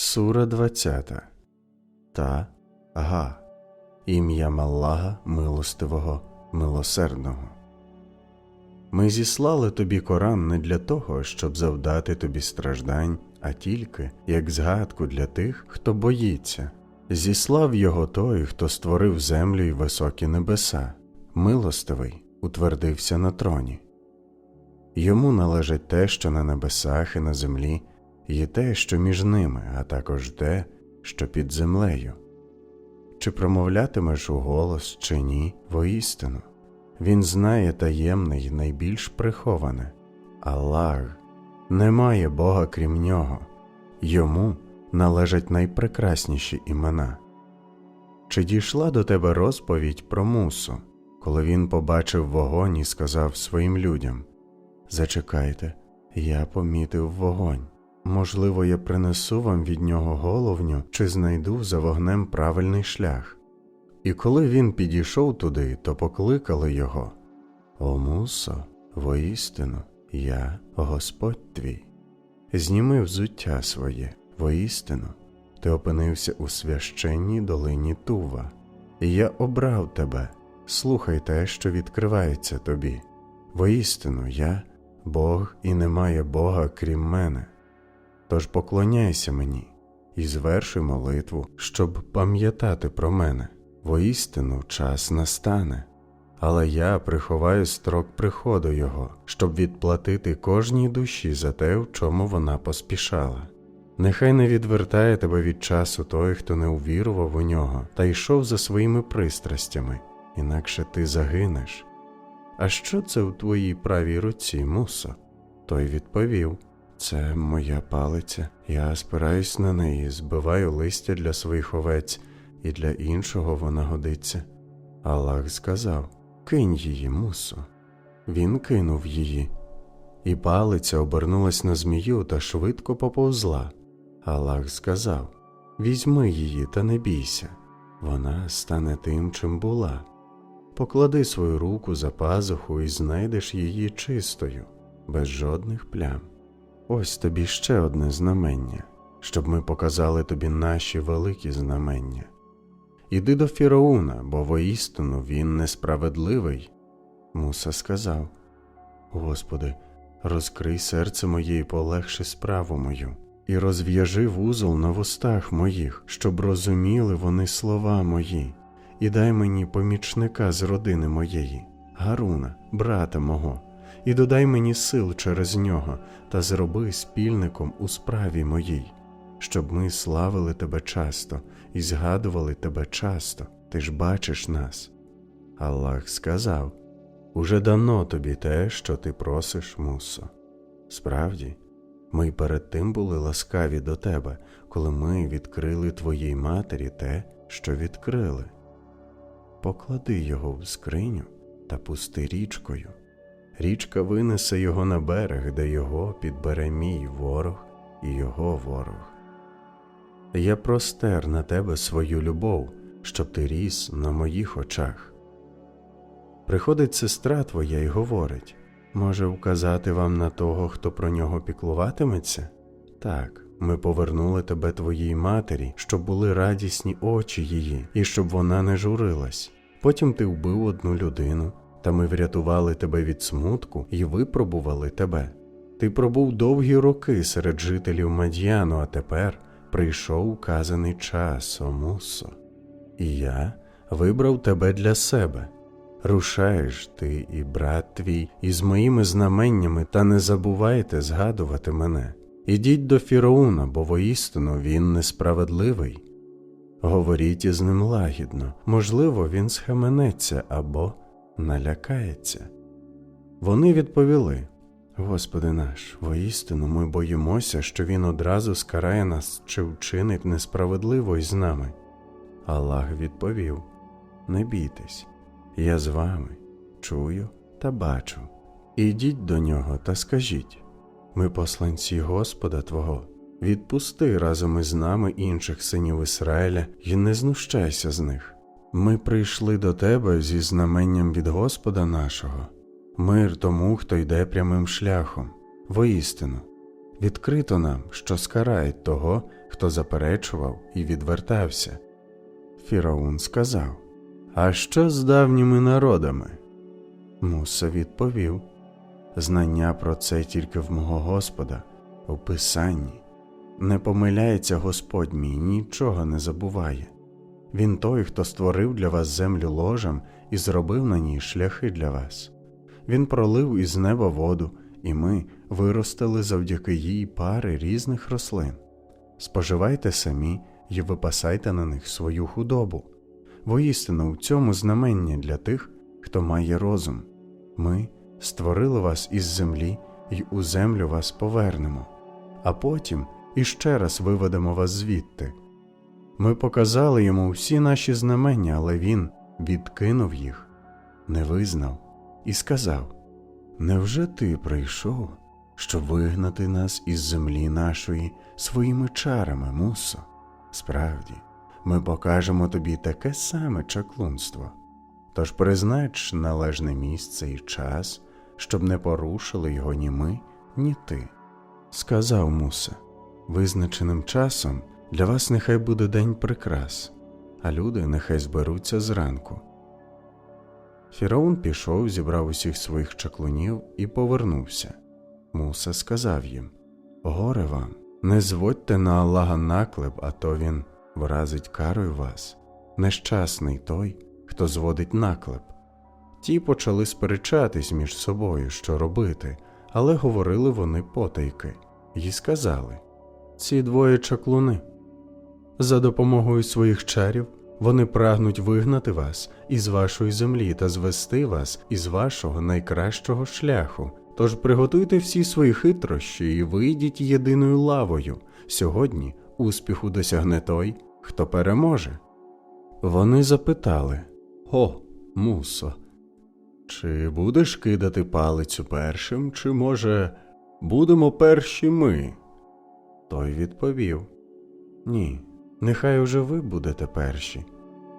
Сура 20. Та Га. Ім'я Маллага Милостивого, Милосердного. Ми зіслали тобі Коран не для того, щоб завдати тобі страждань, а тільки як згадку для тих, хто боїться. Зіслав його той, хто створив землю й високі небеса, милостивий утвердився на троні. Йому належить те, що на небесах і на землі, і те, що між ними, а також те, що під землею. Чи промовлятимеш у голос, чи ні, воістину. Він знає таємне й найбільш приховане. Аллах, немає Бога крім нього, йому належать найпрекрасніші імена. Чи дійшла до тебе розповідь про мусу, коли він побачив вогонь і сказав своїм людям Зачекайте, я помітив вогонь. Можливо, я принесу вам від нього головню чи знайду за вогнем правильний шлях. І коли він підійшов туди, то покликали його О мусо, воістину, я Господь твій. Зніми взуття своє, воістину, ти опинився у священній долині Тува, і я обрав тебе, слухай те, що відкривається тобі. Воістину я Бог і немає Бога крім мене. Тож поклоняйся мені і звершуй молитву, щоб пам'ятати про мене. Воістину час настане, але я приховаю строк приходу Його, щоб відплатити кожній душі за те, в чому вона поспішала. Нехай не відвертає тебе від часу той, хто не увірував у нього та йшов за своїми пристрастями, інакше ти загинеш. А що це в твоїй правій руці, мусо? Той відповів Це моя палиця, я спираюсь на неї, збиваю листя для своїх овець, і для іншого вона годиться. Аллах сказав Кинь її, мусо. Він кинув її, і палиця обернулась на змію та швидко поповзла. Аллах сказав Візьми її та не бійся, вона стане тим, чим була. Поклади свою руку за пазуху і знайдеш її чистою, без жодних плям. Ось тобі ще одне знамення, щоб ми показали тобі наші великі знамення. Іди до Фірауна, бо воістину він несправедливий. Муса сказав Господи, розкрий серце моє і полегши справу мою, і розв'яжи вузол на вустах моїх, щоб розуміли вони слова мої і дай мені помічника з родини моєї, Гаруна, брата мого, і додай мені сил через нього та зроби спільником у справі моїй, щоб ми славили тебе часто і згадували тебе часто, ти ж бачиш нас. Аллах сказав Уже дано тобі те, що ти просиш, мусо. Справді, ми перед тим були ласкаві до тебе, коли ми відкрили твоїй матері те, що відкрили поклади його в скриню та пусти річкою. Річка винесе його на берег, де його підбере мій ворог і його ворог. Я простер на тебе свою любов, щоб ти ріс на моїх очах. Приходить сестра твоя і говорить може вказати вам на того, хто про нього піклуватиметься? Так, ми повернули тебе твоїй матері, щоб були радісні очі її, і щоб вона не журилась. Потім ти вбив одну людину, та ми врятували тебе від смутку і випробували тебе. Ти пробув довгі роки серед жителів Мадьяну, а тепер прийшов указаний час, Омусо. І я вибрав тебе для себе. Рушаєш ти і брат твій із моїми знаменнями, та не забувайте згадувати мене. Ідіть до Фірауна, бо воістину він несправедливий. Говоріть із ним лагідно, можливо, він схаменеться або налякається. Вони відповіли Господи наш, воістину ми боїмося, що він одразу скарає нас чи вчинить несправедливо із нами. Аллах відповів Не бійтесь, я з вами чую та бачу. Ідіть до нього та скажіть ми посланці Господа Твого. Відпусти разом із нами інших синів Ізраїля і не знущайся з них. Ми прийшли до тебе зі знаменням від Господа нашого, мир тому, хто йде прямим шляхом, воістину, відкрито нам, що скарають того, хто заперечував і відвертався. Фіраун сказав: А що з давніми народами? Муса відповів: Знання про це тільки в мого Господа, у Писанні. Не помиляється Господь мій, нічого не забуває. Він той, хто створив для вас землю ложем і зробив на ній шляхи для вас. Він пролив із неба воду, і ми виростили завдяки їй пари різних рослин. Споживайте самі і випасайте на них свою худобу. Воістину, у цьому знамення для тих, хто має розум. Ми створили вас із землі і у землю вас повернемо, а потім іще раз виведемо вас звідти. Ми показали йому всі наші знамення, але він відкинув їх, не визнав і сказав: Невже ти прийшов, щоб вигнати нас із землі нашої своїми чарами, мусо? Справді, ми покажемо тобі таке саме чаклунство. Тож признач належне місце і час, щоб не порушили його ні ми, ні ти. Сказав Муса, визначеним часом для вас нехай буде день прикрас, а люди нехай зберуться зранку. Фіраун пішов, зібрав усіх своїх чаклунів і повернувся. Муса сказав їм Горе вам, не зводьте на Аллаха наклеп, а то він вразить карою вас. Нещасний той, хто зводить наклеп. Ті почали сперечатись між собою, що робити, але говорили вони потайки, і сказали ці двоє чаклуни. За допомогою своїх чарів вони прагнуть вигнати вас із вашої землі та звести вас із вашого найкращого шляху. Тож приготуйте всі свої хитрощі і вийдіть єдиною лавою. Сьогодні успіху досягне той, хто переможе. Вони запитали О, мусо, чи будеш кидати палицю першим, чи, може, будемо перші ми? Той відповів Ні, нехай уже ви будете перші.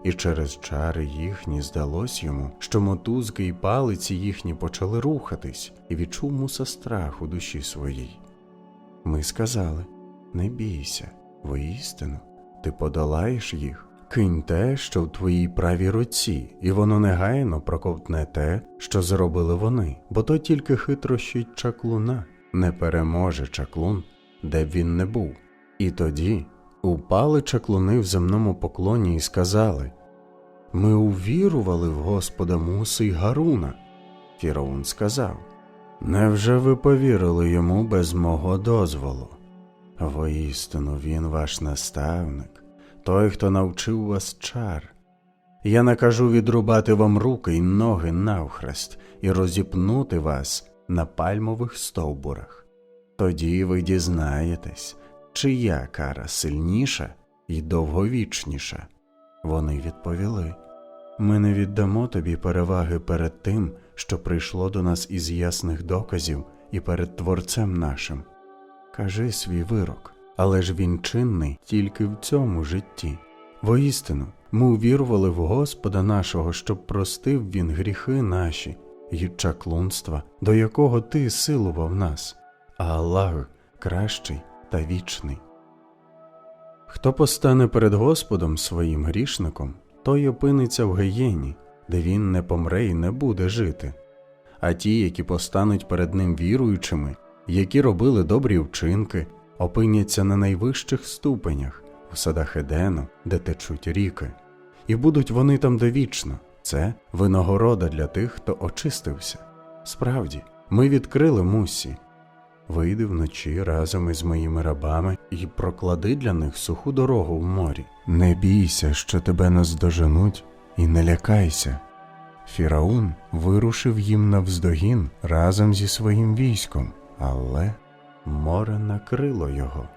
І через чари їхні здалось йому, що мотузки і палиці їхні почали рухатись, і відчув муса страх у душі своїй. Ми сказали не бійся, воістину, ти подолаєш їх. Кинь те, що в твоїй правій руці, і воно негайно проковтне те, що зробили вони, бо то тільки хитрощить чаклуна, не переможе чаклун, де б він не був. І тоді упали чаклуни в земному поклоні і сказали Ми увірували в Господа Муси й Гаруна. Фіраун сказав Невже ви повірили йому без мого дозволу? Воістину він ваш наставник, той, хто навчив вас чар. Я накажу відрубати вам руки й ноги навхрест і розіпнути вас на пальмових стовбурах. Тоді ви дізнаєтесь, чия кара сильніша і довговічніша. Вони відповіли ми не віддамо тобі переваги перед тим, що прийшло до нас із ясних доказів, і перед Творцем нашим. Кажи свій вирок, але ж він чинний тільки в цьому житті. Воістину, ми увірували в Господа нашого, щоб простив він гріхи наші й чаклунства, до якого ти силував нас, а Аллах кращий та вічний. Хто постане перед Господом своїм грішником, той опиниться в геєні, де він не помре і не буде жити. А ті, які постануть перед ним віруючими, які робили добрі вчинки, опиняться на найвищих ступенях у садах Едену, де течуть ріки, і будуть вони там довічно. Це винагорода для тих, хто очистився. Справді, ми відкрили мусі. Вийди вночі разом із моїми рабами і проклади для них суху дорогу в морі. Не бійся, що тебе наздоженуть, і не лякайся. Фіраун вирушив їм навздогін разом зі своїм військом, але море накрило його.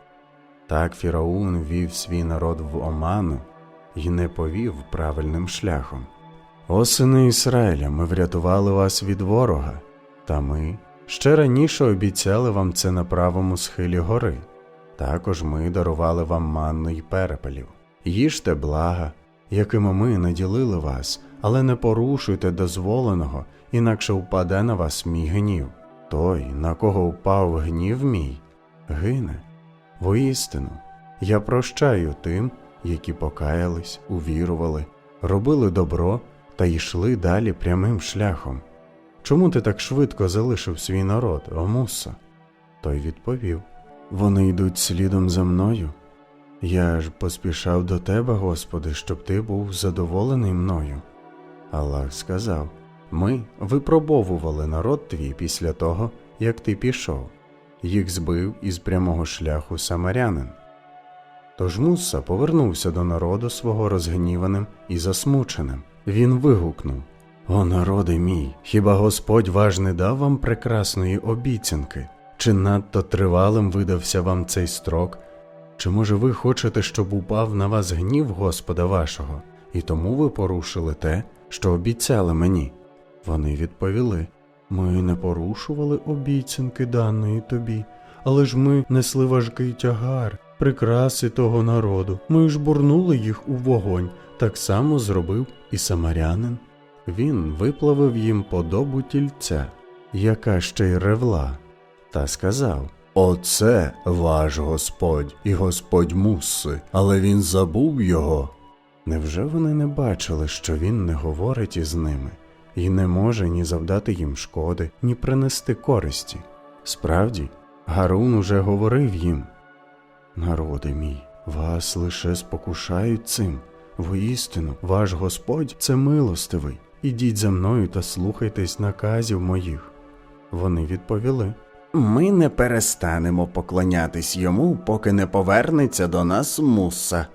Так Фіраун вів свій народ в оману і не повів правильним шляхом. О сини Ісраїля, ми врятували вас від ворога, та ми ще раніше обіцяли вам це на правому схилі гори. Також ми дарували вам манну й перепелів. Їжте блага, якими ми наділили вас, але не порушуйте дозволеного, інакше впаде на вас мій гнів. Той, на кого впав гнів мій, гине. Воістину, я прощаю тим, які покаялись, увірували, робили добро та йшли далі прямим шляхом. Чому ти так швидко залишив свій народ, о Муса? Той відповів: Вони йдуть слідом за мною. Я ж поспішав до тебе, Господи, щоб ти був задоволений мною. Аллах сказав: Ми випробовували народ твій після того, як ти пішов, їх збив із прямого шляху самарянин. Тож Муса повернувся до народу свого розгніваним і засмученим. Він вигукнув: О, народи мій, хіба Господь ваш не дав вам прекрасної обіцянки? Чи надто тривалим видався вам цей строк? Чи може ви хочете, щоб упав на вас гнів Господа вашого, і тому ви порушили те, що обіцяли мені? Вони відповіли: Ми не порушували обіцянки даної тобі, але ж ми несли важкий тягар, прикраси того народу. Ми ж бурнули їх у вогонь, так само зробив і самарянин. Він виплавив їм подобу тільця, яка ще й ревла, та сказав Оце ваш Господь і Господь Мусси, але він забув його. Невже вони не бачили, що він не говорить із ними, і не може ні завдати їм шкоди, ні принести користі? Справді, Гарун уже говорив їм Народи мій, вас лише спокушають цим. Воістину, ваш Господь це милостивий. Ідіть за мною та слухайтесь наказів моїх. Вони відповіли Ми не перестанемо поклонятись йому, поки не повернеться до нас муса.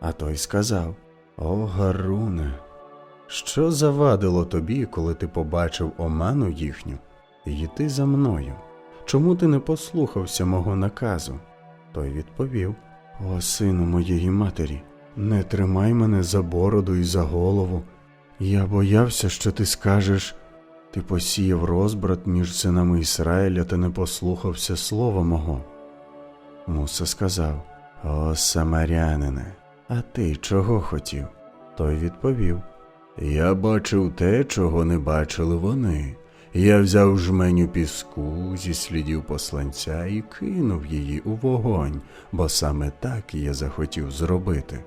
А той сказав О, Гаруне, що завадило тобі, коли ти побачив оману їхню, йти за мною? Чому ти не послухався мого наказу? Той відповів О, сину моєї матері, не тримай мене за бороду і за голову. Я боявся, що ти скажеш ти посіяв розбрат між синами Ізраїля та не послухався слова мого. Муса сказав О, самарянине, а ти чого хотів? Той відповів Я бачив те, чого не бачили вони. Я взяв жменю піску зі слідів посланця і кинув її у вогонь, бо саме так я захотів зробити.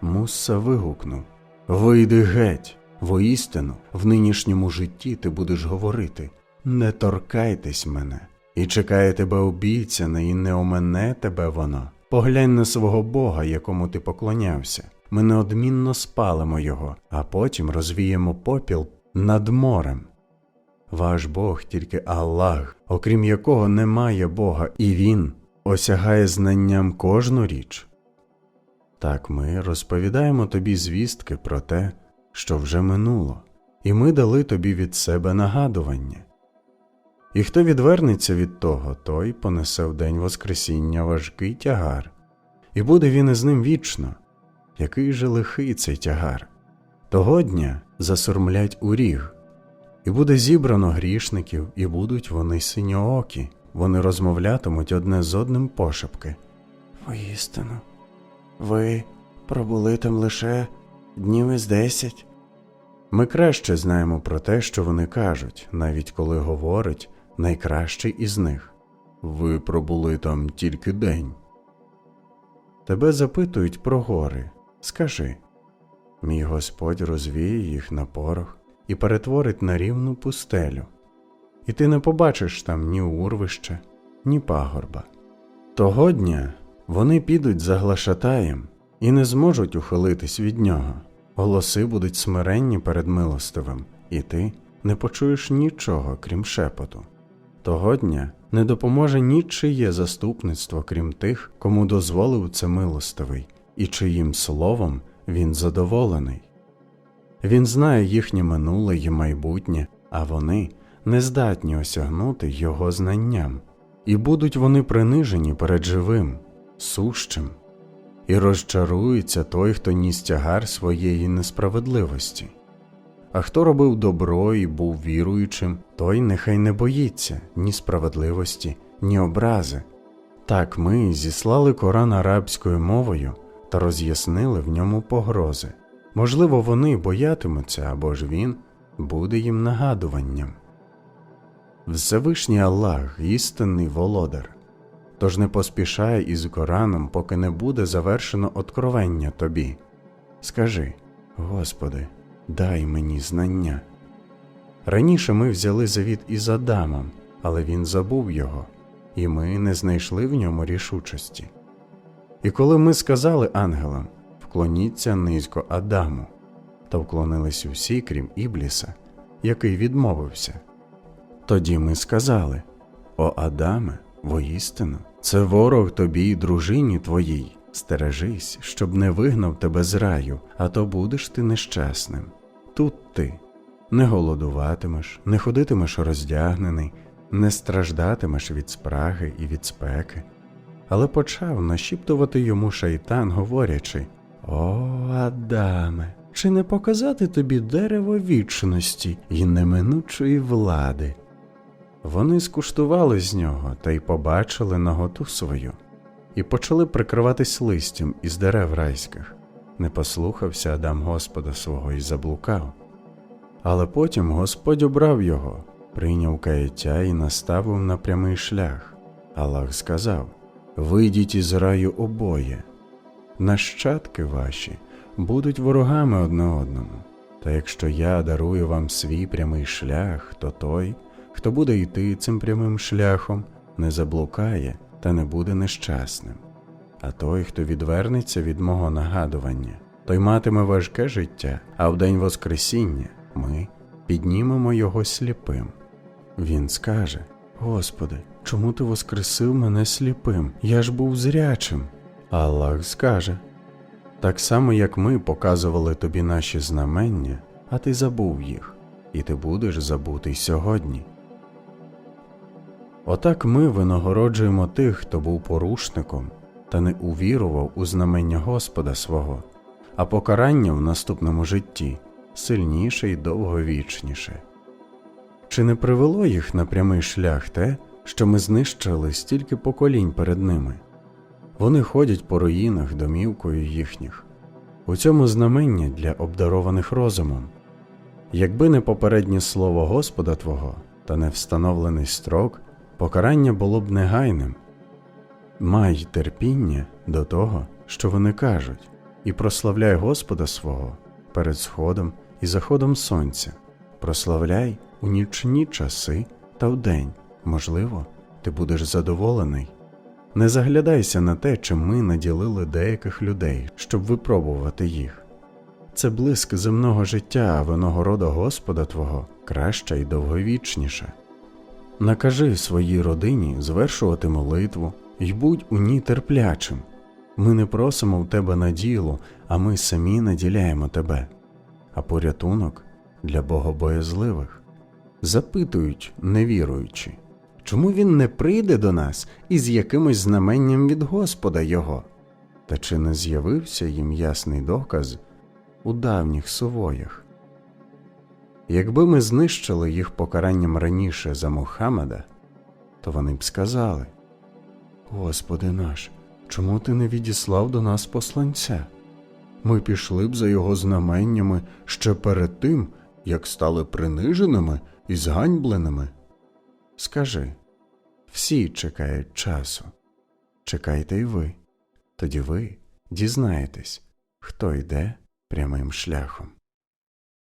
Муса вигукнув Вийди геть, воістину, в нинішньому житті ти будеш говорити не торкайтесь мене, і чекає тебе обіцяне, і не омене тебе воно. Поглянь на свого Бога, якому ти поклонявся. Ми неодмінно спалимо його, а потім розвіємо попіл над морем. Ваш Бог тільки Аллах, окрім якого немає Бога, і Він осягає знанням кожну річ. Так ми розповідаємо тобі звістки про те, що вже минуло, і ми дали тобі від себе нагадування. І хто відвернеться від того, той понесе в день Воскресіння важкий тягар, і буде він із ним вічно. Який же лихий цей тягар? Того дня засурмлять у ріг, і буде зібрано грішників, і будуть вони синьоокі, вони розмовлятимуть одне з одним пошепки. Воістину, ви пробули там лише днів із десять. Ми краще знаємо про те, що вони кажуть, навіть коли говорить найкращий із них. Ви пробули там тільки день. Тебе запитують про гори. Скажи мій Господь розвіє їх на порох і перетворить на рівну пустелю, і ти не побачиш там ні урвища, ні пагорба. Того дня вони підуть за глашатаєм і не зможуть ухилитись від нього. Голоси будуть смиренні перед милостивим, і ти не почуєш нічого, крім шепоту. Того дня не допоможе нічиє заступництво, крім тих, кому дозволив це милостивий, і чиїм словом він задоволений. Він знає їхнє минуле і майбутнє, а вони не здатні осягнути його знанням, і будуть вони принижені перед живим, сущим, і розчарується той, хто ніс тягар своєї несправедливості. А хто робив добро і був віруючим, той нехай не боїться ні справедливості, ні образи. Так ми зіслали Коран арабською мовою та роз'яснили в ньому погрози. Можливо, вони боятимуться або ж він буде їм нагадуванням. Всевишній Аллах, істинний володар, Тож не поспішай із Кораном, поки не буде завершено откровення тобі. Скажи, Господи, дай мені знання. Раніше ми взяли завіт із Адамом, але він забув його, і ми не знайшли в ньому рішучості. І коли ми сказали ангелам вклоніться низько Адаму, то вклонились усі, крім Ібліса, який відмовився. Тоді ми сказали О Адаме, воістину, це ворог тобі й дружині твоїй. Стережись, щоб не вигнав тебе з раю, а то будеш ти нещасним. Тут ти не голодуватимеш, не ходитимеш роздягнений, не страждатимеш від спраги і від спеки. Але почав нашіптувати йому шайтан, говорячи О, Адаме, чи не показати тобі дерево вічності і неминучої влади? Вони скуштували з нього та й побачили наготу свою, і почали прикриватись листям із дерев райських. Не послухався Адам Господа свого і заблукав. Але потім Господь обрав його, прийняв каяття і наставив на прямий шлях. Аллах сказав: Вийдіть із раю обоє, нащадки ваші будуть ворогами одне одному. Та якщо я дарую вам свій прямий шлях, то той, хто буде йти цим прямим шляхом, не заблукає та не буде нещасним. А той, хто відвернеться від мого нагадування, той матиме важке життя, а в день Воскресіння ми піднімемо його сліпим. Він скаже: Господи, чому ти воскресив мене сліпим? Я ж був зрячим. Аллах скаже: Так само, як ми показували тобі наші знамення, а ти забув їх, і ти будеш забутий сьогодні. Отак ми винагороджуємо тих, хто був порушником та не увірував у знамення Господа свого, а покарання в наступному житті сильніше й довговічніше. Чи не привело їх на прямий шлях те, що ми знищили стільки поколінь перед ними? Вони ходять по руїнах домівкою їхніх. У цьому знамення для обдарованих розумом. Якби не попереднє слово Господа Твого та не встановлений строк, покарання було б негайним. Май терпіння до того, що вони кажуть, і прославляй Господа свого перед сходом і заходом сонця, прославляй у нічні часи та вдень, можливо, ти будеш задоволений. Не заглядайся на те, чим ми наділили деяких людей, щоб випробувати їх. Це блиск земного життя, а винагорода Господа Твого краща і довговічніша. Накажи своїй родині звершувати молитву й будь у ній терплячим. Ми не просимо в тебе наділу, а ми самі наділяємо тебе, а порятунок для богобоязливих. Запитують, невіруючи, чому він не прийде до нас із якимось знаменням від Господа Його? Та чи не з'явився їм ясний доказ у давніх сувоях? Якби ми знищили їх покаранням раніше за Мухаммеда, то вони б сказали Господи наш, чому ти не відіслав до нас посланця? Ми пішли б за його знаменнями ще перед тим, як стали приниженими і зганьбленими. Скажи всі чекають часу. Чекайте й ви, тоді ви дізнаєтесь, хто йде прямим шляхом.